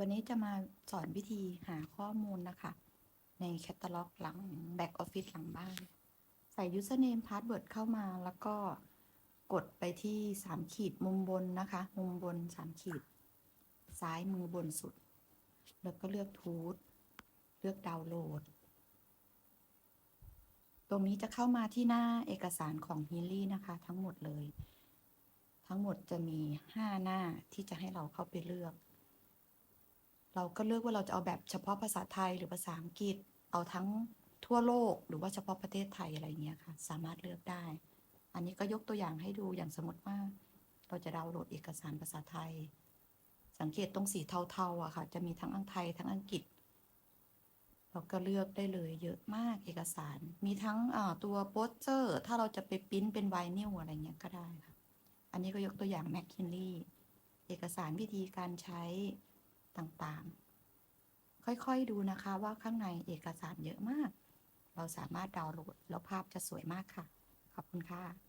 วันนี้จะมาสอนวิธีหาข้อมูลนะคะ ในแคตตาล็อกหลังแบ็กออฟฟิศหลังบ้าน ใส่ username password เข้ามาแล้วก็กดไปที่ 3 ขีดมุมบนนะคะ มุมบน 3 ขีด ซ้ายมือบนสุด แล้วก็เลือกทูตเลือกดาวน์โหลด ตรงนี้จะเข้ามาที่หน้าเอกสารของฮิลลี่นะคะ ทั้งหมดเลย ทั้งหมดจะมี 5 หน้าที่จะให้เราเข้าไปเลือก เราก็เลือกว่าเราจะเอาแบบเฉพาะภาษาไทยหรือภาษาอังกฤษ เอาทั้งทั่วโลกหรือว่าเฉพาะประเทศไทยอะไรเงี้ยค่ะ สามารถเลือกได้ อันนี้ก็ยกตัวอย่างให้ดูอย่างสมมติว่า เราจะดาวน์โหลดเอกสารภาษาไทย สังเกตตรงสีเทาๆอะค่ะ จะมีทั้งอังไทยทั้งอังกฤษ เราก็เลือกได้เลยเยอะมากเอกสาร มีทั้งตัวโปสเตอร์ ถ้าเราจะไปปริ้นเป็นไวนิลอะไรเงี้ยก็ได้ค่ะ อันนี้ก็ยกตัวอย่างแมคคินลีเอกสารวิธีการใช้ ต่างๆ ค่อยๆดูนะคะว่าข้างในเอกสารเยอะมาก เราสามารถดาวน์โหลดแล้วภาพจะสวยมากค่ะ ขอบคุณค่ะ